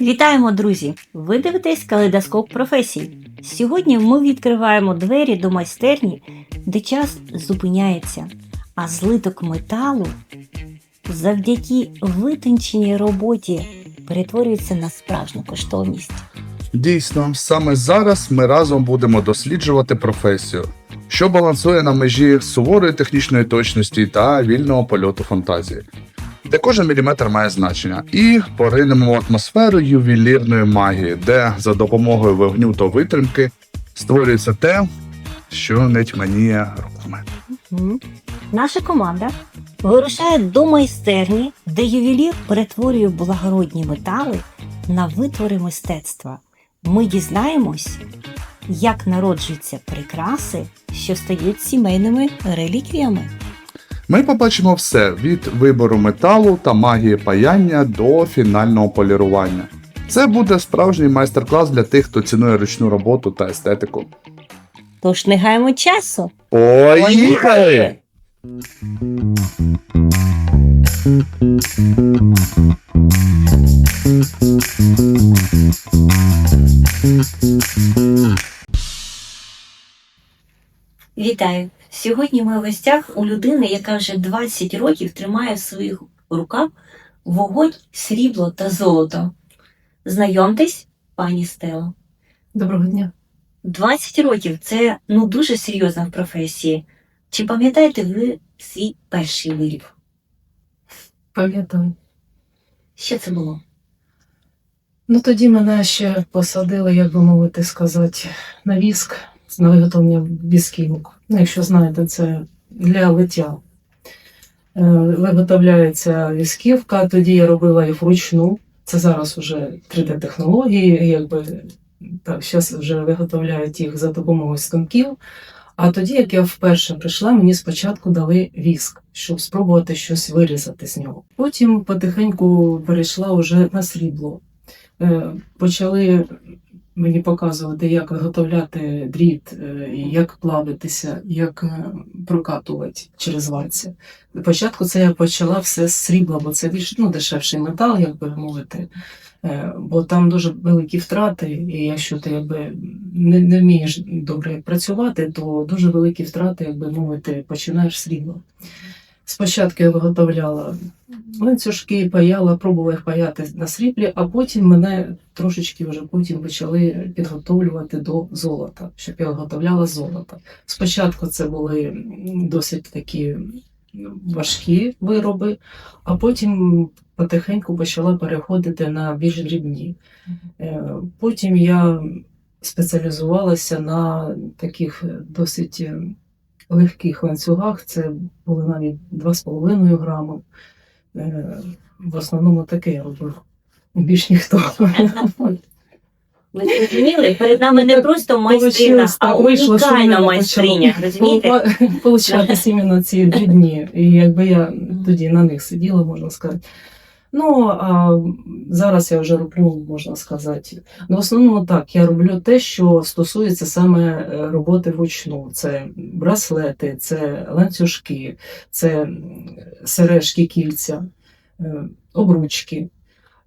Вітаємо, друзі! Ви дивитесь калейдоскоп професій. Сьогодні ми відкриваємо двері до майстерні, де час зупиняється, а злиток металу завдяки витонченій роботі перетворюється на справжню коштовність. Дійсно, саме зараз ми разом будемо досліджувати професію, що балансує на межі суворої технічної точності та вільного польоту фантазії, де кожен міліметр має значення, і поринемо в атмосферу ювелірної магії, де за допомогою вогню та витримки створюється те, що не тьмяніє руками. Наша команда вирушає до майстерні, де ювелір перетворює благородні метали на витвори мистецтва. Ми дізнаємось, як народжуються прикраси, що стають сімейними реліквіями. Ми побачимо все від вибору металу та магії паяння до фінального полірування. Це буде справжній майстер-клас для тих, хто цінує ручну роботу та естетику. Тож не гаємо часу. Поїхали! Вітаю! Сьогодні ми в гостях у людини, яка вже 20 років тримає в своїх руках вогонь, срібло та золото. Знайомтесь, пані Стело. Доброго дня. 20 років це ну дуже серйозно в професії. Чи пам'ятаєте ви свій перший виріб? Пам'ятаю. Що це було? Ну тоді мене ще посадили, як би мовити сказати, на віск на виготовлення вісківок. Ну, якщо знаєте, це для лиття. Е, Виготовляється вісківка, тоді я робила їх вручну. Це зараз вже 3D-технології, якби так, зараз вже виготовляють їх за допомогою станків. А тоді, як я вперше прийшла, мені спочатку дали віск, щоб спробувати щось вирізати з нього. Потім потихеньку перейшла вже на срібло. Е, Почали мені показувати, як виготовляти дріт, е, як плавитися, як е, прокатувати через вальці. Спочатку це я почала все з срібла, бо це більш ну, дешевший метал, як би мовити. Е, Бо там дуже великі втрати, і якщо ти якби не, не вмієш добре працювати, то дуже великі втрати, як би мовити, починаєш з срібла. Спочатку я виготовляла ланцюжки, паяла, пробувала їх паяти на сріблі, а потім мене трошечки вже потім почали підготовлювати до золота, щоб я виготовляла золото. Спочатку це були досить такі важкі вироби, а потім потихеньку почала переходити на більш дрібні. Е, Потім я спеціалізувалася на таких досить е, легких ланцюгах, це були навіть 2,5 грами. Е, В основному таке робив. Більш ніхто. Ми зрозуміли? Перед нами не просто майстриня, Получилось а унікальна майстриня. Розумієте? Получалися іменно ці дні. І якби я тоді на них сиділа, можна сказати. Ну, а зараз я вже роблю, можна сказати. Ну, в основному так, я роблю те, що стосується саме е, роботи вручну. Це браслети, це ланцюжки, це сережки, кільця, е, обручки.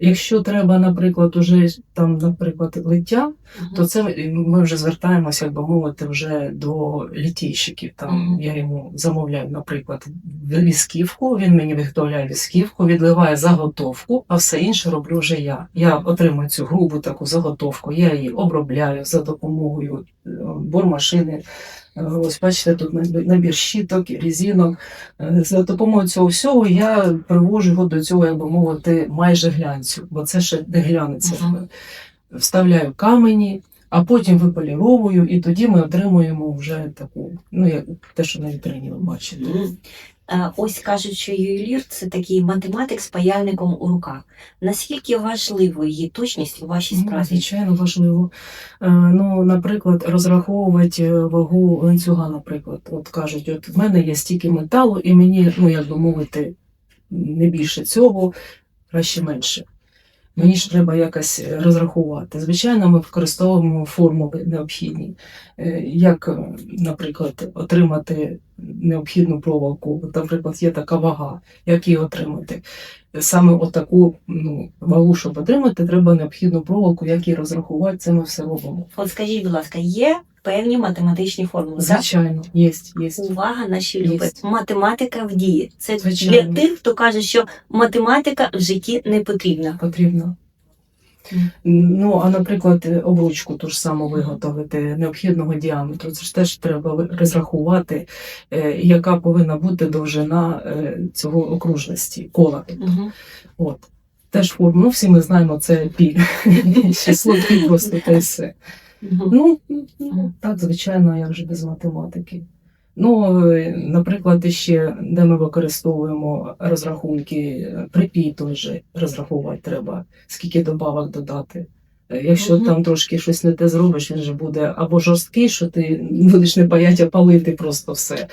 Якщо треба, наприклад, уже там, наприклад, лиття, то це ми вже звертаємося, як би мовити, вже до літійщиків. Там Мгм. я йому замовляю, наприклад, вісківку, він мені виготовляє вісківку, відливає заготовку, а все інше роблю вже я. Я отримую цю грубу таку заготовку, я її обробляю за допомогою е, бормашини. Ось бачите, тут набір- щіток, різінок. Е, За допомогою цього всього я привожу його до цього, як би мовити, майже глянцю, бо це ще не глянеться. Вставляю камені, а потім виполіровую, і тоді ми отримуємо вже таку, ну як те, що на вітрині ви бачите. Е, Ось кажуть, що ювелір це такий математик з паяльником у руках. Наскільки важливо її точність у вашій Ну, справі? Звичайно, важливо. Е, Ну, наприклад, розраховувати е, вагу ланцюга, наприклад. От кажуть, от в мене є стільки металу, і мені, ну як би мовити, не більше цього, краще менше. Мені ж треба якось розрахувати. Звичайно, ми використовуємо формули необхідні, Е, як, е, наприклад, отримати необхідну проволоку. Наприклад, є така вага, як її отримати. Саме отаку ну, вагу, щоб отримати, треба необхідну проволоку, як її розрахувати. Це ми все робимо. От скажіть, будь ласка, є певні математичні формули? Звичайно, є, є. Увага, наші Є. любі. Математика в дії. Це Звичайно. для тих, хто каже, що математика в житті не потрібна. Потрібно. Ну, а наприклад, обручку ту ж саму виготовити необхідного діаметру. Це ж теж треба розрахувати, е, яка повинна бути довжина е, цього окружності, кола. Угу. От. Теж форму. Ну, всі ми знаємо, це пі. Число пі просто та й все. Ну, ну, так, звичайно, як же без математики. Ну, наприклад, ще де ми використовуємо розрахунки, припій той же розраховувати треба, скільки добавок додати. Е, Якщо угу. там трошки щось не те зробиш, він же буде або жорсткий, що ти будеш не бояття палити просто все.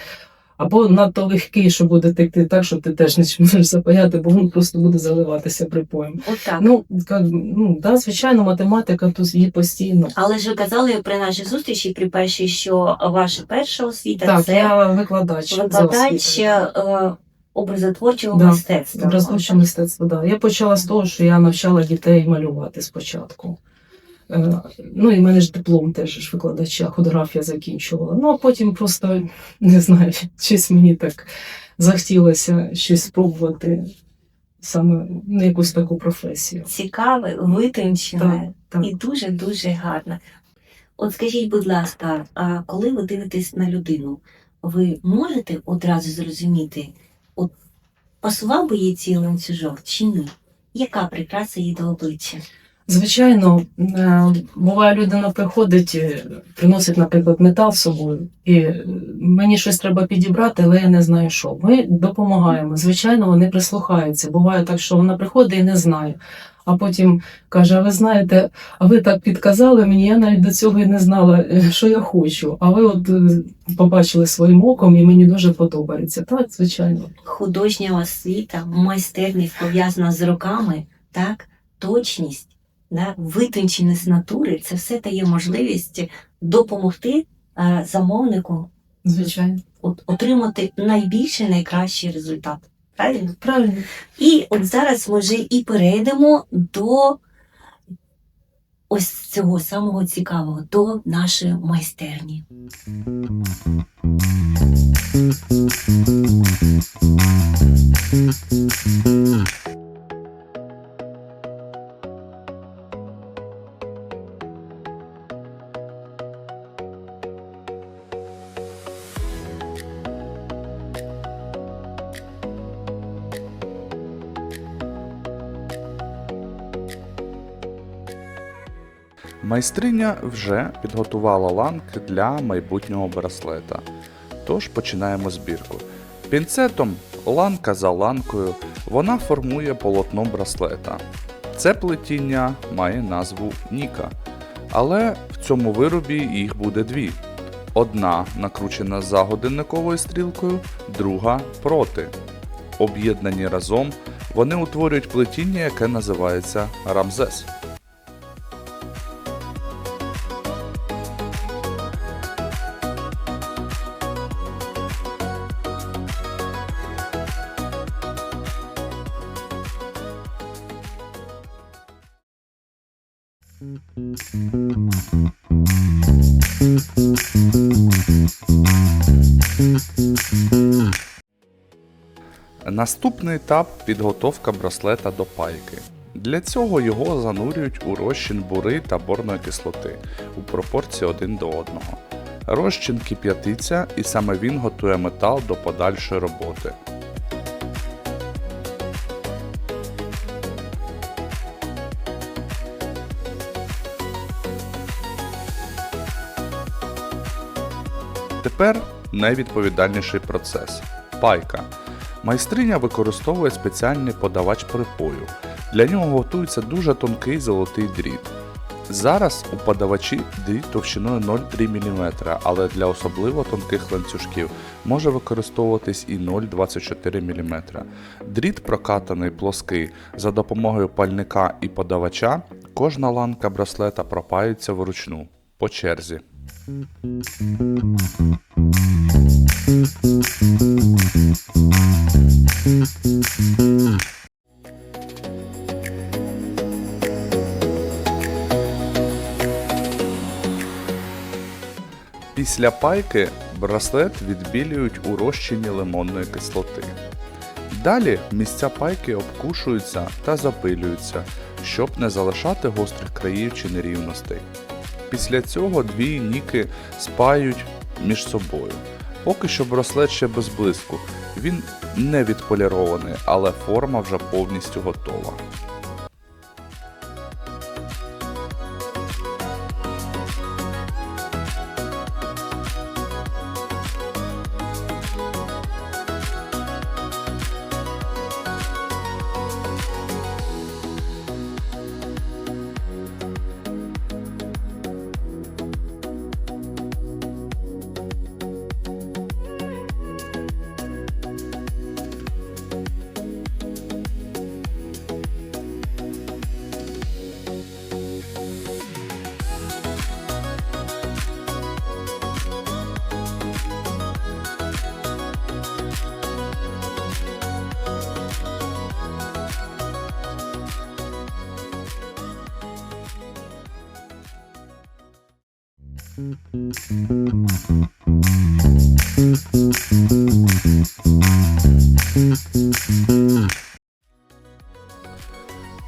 Або надто легкий, що буде текти так, що ти теж не зможеш запаяти, бо він просто буде заливатися припоєм. Отак. Ну, ну да, звичайно, математика тут є постійно. Але ж ви казали при нашій зустрічі, при першій, що ваша перша освіта Так, це я викладач. викладач е, образотворчого Да, мистецтва. Образотворче мистецтво, да. Я почала з того, що я навчала дітей малювати спочатку. Е, Ну і в мене ж диплом теж ж викладача, худографія закінчувала. Ну а потім просто не знаю, щось мені так захотілося щось спробувати саме на якусь таку професію. Цікаве, витончене і дуже дуже гарне. От скажіть, будь ласка, а коли ви дивитесь на людину, ви можете одразу зрозуміти, от пасував би їй цей ланцюжок чи ні? Яка прикраса їй до обличчя? Звичайно, е, буває, людина приходить, приносить, наприклад, метал з собою, і мені щось треба підібрати, але я не знаю, що. Ми допомагаємо. Звичайно, вони прислухаються. Буває так, що вона приходить і не знає. А потім каже: А ви знаєте, а ви так підказали мені, я навіть до цього і не знала, е, що я хочу. А ви от е, побачили своїм оком, і мені дуже подобається. Так, звичайно. Художня освіта, майстерність пов'язана з руками, так, точність, да, витонченість натури це все дає можливість допомогти е, замовнику Звичайно. от, отримати найбільший найкращий результат. Правильно? Правильно. І от зараз ми вже і перейдемо до ось цього самого цікавого, до нашої майстерні. Майстриня вже підготувала ланки для майбутнього браслета. Тож починаємо збірку. Пінцетом, ланка за ланкою, вона формує полотно браслета. Це плетіння має назву Ніка. Але в цьому виробі їх буде дві. Одна накручена за годинниковою стрілкою, друга проти. Об'єднані разом вони утворюють плетіння, яке називається Рамзес. Наступний етап підготовка браслета до пайки. Для цього його занурюють у розчин бури та борної кислоти у пропорції один до одного. Розчин кип'ятиться і саме він готує метал до подальшої роботи. Тепер найвідповідальніший процес пайка. Майстриня використовує спеціальний подавач припою. Для нього готується дуже тонкий золотий дріт. Зараз у подавачі дріт товщиною 0,3 мм, але для особливо тонких ланцюжків може використовуватись і 0,24 мм. Дріт прокатаний плоский за допомогою пальника і подавача, кожна ланка браслета пропаюється вручну по черзі. Після пайки браслет відбілюють у розчині лимонної кислоти. Далі місця пайки обкушуються та запилюються, щоб не залишати гострих країв чи нерівностей. Після цього дві ніки спають між собою. Поки що браслет ще без блиску. Він не відполірований, але форма вже повністю готова.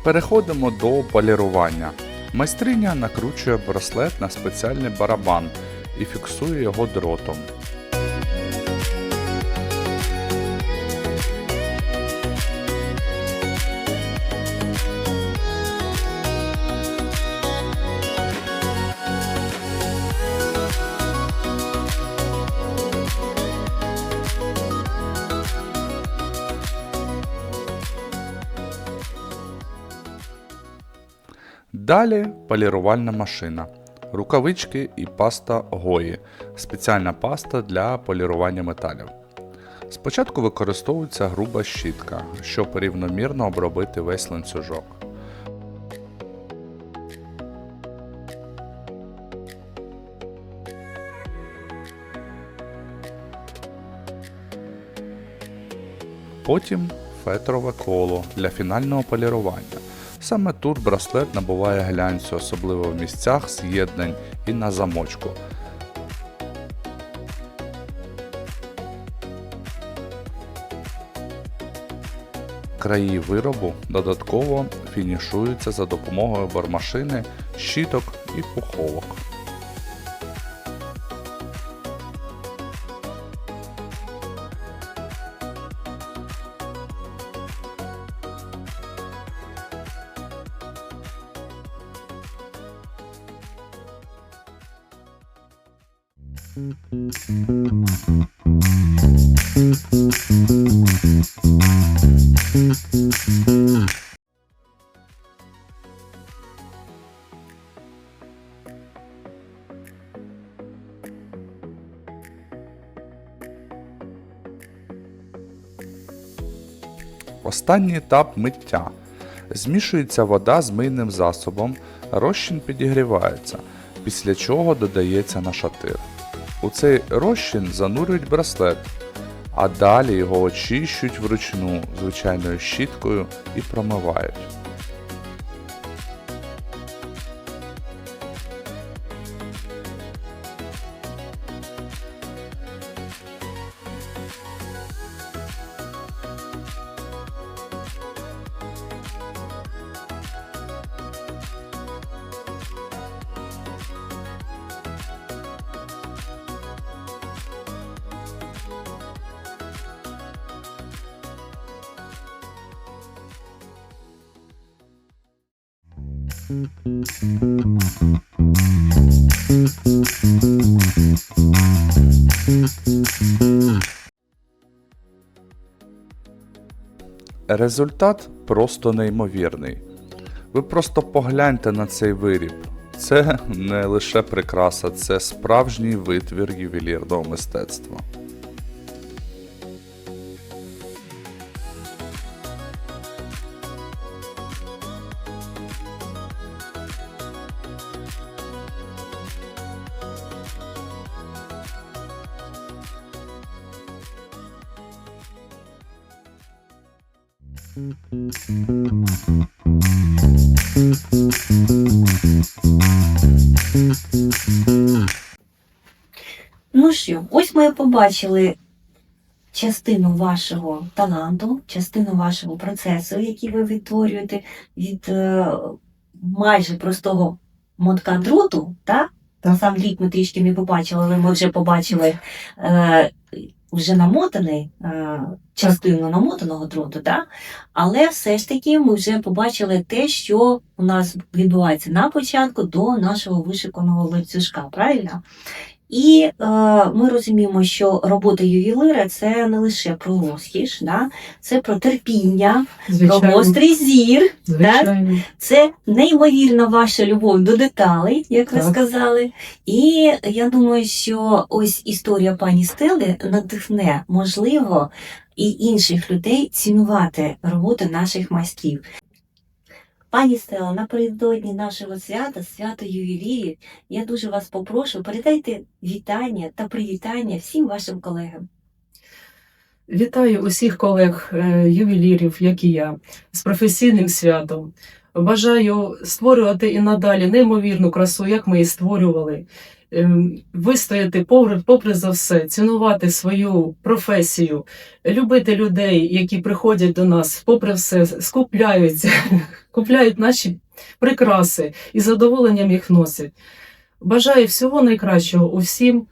Переходимо до полірування. Майстриня накручує браслет на спеціальний барабан і фіксує його дротом. Далі полірувальна машина, рукавички і паста Гої, спеціальна паста для полірування металів. Спочатку використовується груба щітка, щоб рівномірно обробити весь ланцюжок. Потім фетрове коло для фінального полірування. Саме тут браслет набуває глянцю, особливо в місцях з'єднань і на замочку. Краї виробу додатково фінішуються за допомогою бормашини, щіток і пуховок. Останній етап миття. Змішується вода з мийним засобом, розчин підігрівається, після чого додається нашатир. У цей розчин занурюють браслет, а далі його очищують вручну звичайною щіткою і промивають. Результат просто неймовірний. Ви просто погляньте на цей виріб. Це не лише прикраса, це справжній витвір ювелірного мистецтва. Ну що, ось ми побачили частину вашого таланту, частину вашого процесу, який ви відтворюєте від е, майже простого мотка дроту, так? Так. Сам лік ми трішки не побачили, але ми вже побачили е, вже намотаний, е, частину намотаного дроту, да? але все ж таки ми вже побачили те, що у нас відбувається на початку до нашого вишиканого ланцюжка, правильно? І е, ми розуміємо, що робота ювелира це не лише про розкіш, да? це про терпіння, про Звичайно. гострий зір, Звичайно. це неймовірна ваша любов до деталей, як ви сказали. І я думаю, що ось історія пані Стели надихне, можливо, і інших людей цінувати роботу наших майстрів. Пані Стела, напередодні нашого свята, свято ювелірів, я дуже вас попрошу, передайте вітання та привітання всім вашим колегам. Вітаю усіх колег е, ювелірів, як і я, з професійним святом. Бажаю створювати і надалі неймовірну красу, як ми і створювали. Ем, Вистояти попри за все, цінувати свою професію, любити людей, які приходять до нас, попри все, скупляються, купляють наші прикраси і задоволенням їх носять. Бажаю всього найкращого усім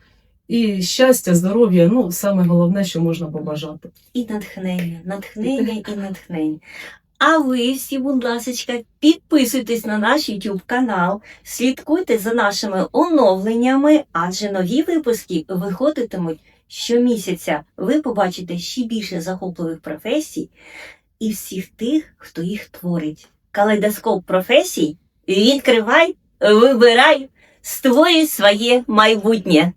і щастя, здоров'я ну, саме головне, що можна побажати. і натхнення, натхнення і натхнення. А ви всі, будь ласка, підписуйтесь на наш YouTube канал, слідкуйте за нашими оновленнями, адже нові випуски виходитимуть щомісяця. Ви побачите ще більше захопливих професій і всіх тих, хто їх творить. Калейдоскоп професій відкривай, вибирай, створюй своє майбутнє.